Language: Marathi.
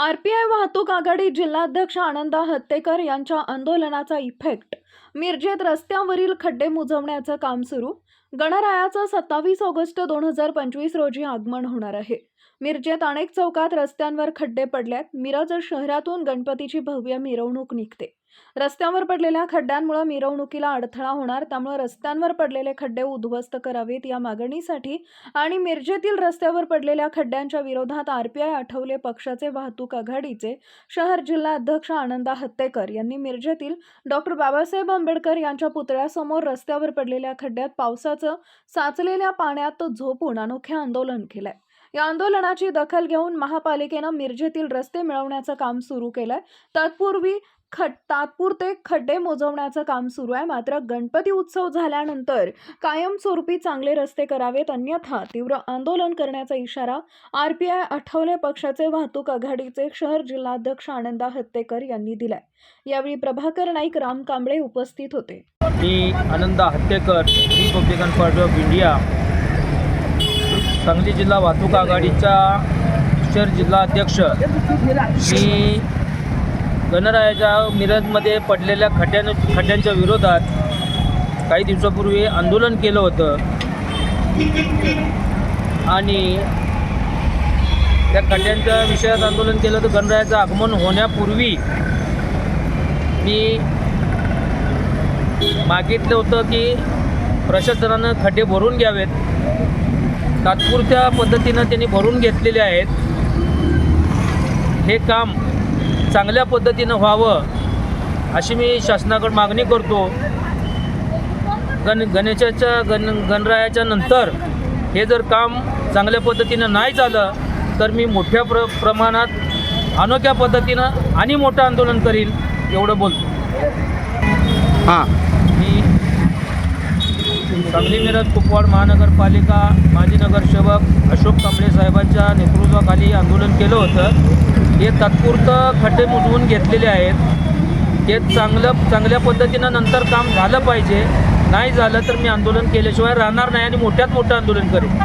आरपीआय वाहतूक आघाडी जिल्हाध्यक्ष आनंदा हत्तेकर यांच्या आंदोलनाचा इफेक्ट. मिरजेत रस्त्यावरील खड्डे मुजवण्याचं काम सुरू. गणरायाचं सत्तावीस ऑगस्ट दोन हजार पंचवीस रोजी आगमन होणार आहे. मिरजेत अनेक चौकात रस्त्यांवर खड्डे पडल्यात. मिरज शहरातून गणपतीची भव्य मिरवणूक निघते. रस्त्यावर पडलेल्या खड्ड्यांमुळे मिरवणुकीला अडथळा होणार त्यामुळे रस्त्यांवर पडलेले खड्डे उद्ध्वस्त करावेत या मागणीसाठी आणि मिरजेतील रस्त्यावर पडलेल्या खड्ड्यांच्या विरोधात आरपीआय आठवले पक्षाचे वाहतूक आघाडीचे शहर जिल्हा अध्यक्ष आनंदा हत्तेकर यांनी मिरजेतील डॉक्टर बाबासाहेब आंबेडकर यांच्या पुतळ्यासमोर रस्त्यावर पडलेल्या खड्ड्यात पावसाचं साचलेल्या पाण्यात झोपून अनोखे आंदोलन केलंय. या आंदोलनाची दखल घेऊन महापालिकेनं मिरजेतील रस्ते मिळवण्याचं काम सुरू केलंय. तत्पूर्वी खट तात्पुरते खड्डे मोजवण्याचं काम सुरू आहे. मात्र गणपती उत्सव झाल्यानंतर कायमस्वरूपी चांगले रस्ते करावेत. अन्यथा तीव्र आंदोलन करण्याचा इशारा आर पी आय आठवले पक्षाचे वाहतूक आघाडीचे शहर जिल्हाध्यक्ष आनंदा हत्तेकर यांनी दिलाय. यावेळी प्रभाकर नाईक राम कांबळे उपस्थित होते. मी Ananda Hattekar Republican Party of India Sangli जिल्हा वाहतूक आघाडीचा शहर जिल्हा अध्यक्ष मी गणरायाच्या मिरजमध्ये पडलेल्या खड्ड्यां खड्ड्यांच्या विरोधात काही दिवसापूर्वी आंदोलन केलं होतं. आणि त्या खड्ड्यांच्या विषयात आंदोलन केलं होतं. गणरायाचं आगमन होण्यापूर्वी मी मागितलं होतं की प्रशासनानं खड्डे भरून घ्यावेत. तात्पुरत्या पद्धतीनं त्यांनी भरून घेतलेले आहेत. हे काम चांगल्या पद्धतीनं व्हावं अशी मी शासनाकडे मागणी करतो. गण गणेशाच्या गण गणरायाच्या नंतर हे जर काम चांगल्या पद्धतीनं नाही झालं तर मी मोठ्या प्र प्रमाणात अनोख्या पद्धतीनं आणि मोठं आंदोलन करीन एवढं बोलतो. हां. मी सांगली मिरज कुपवाड महानगरपालिका माजी नगरसेवक अशोक कांबळे साहेबांच्या नेतृत्वाखाली आंदोलन केलं होतं. हे तात्पुरतं खड्डे मुजवून घेतलेले आहेत. ते चांगलं चांगल्या पद्धतीनं नंतर काम झालं पाहिजे. नाही झालं तर मी आंदोलन केल्याशिवाय राहणार नाही आणि मोठ्यात मोठं आंदोलन करेन.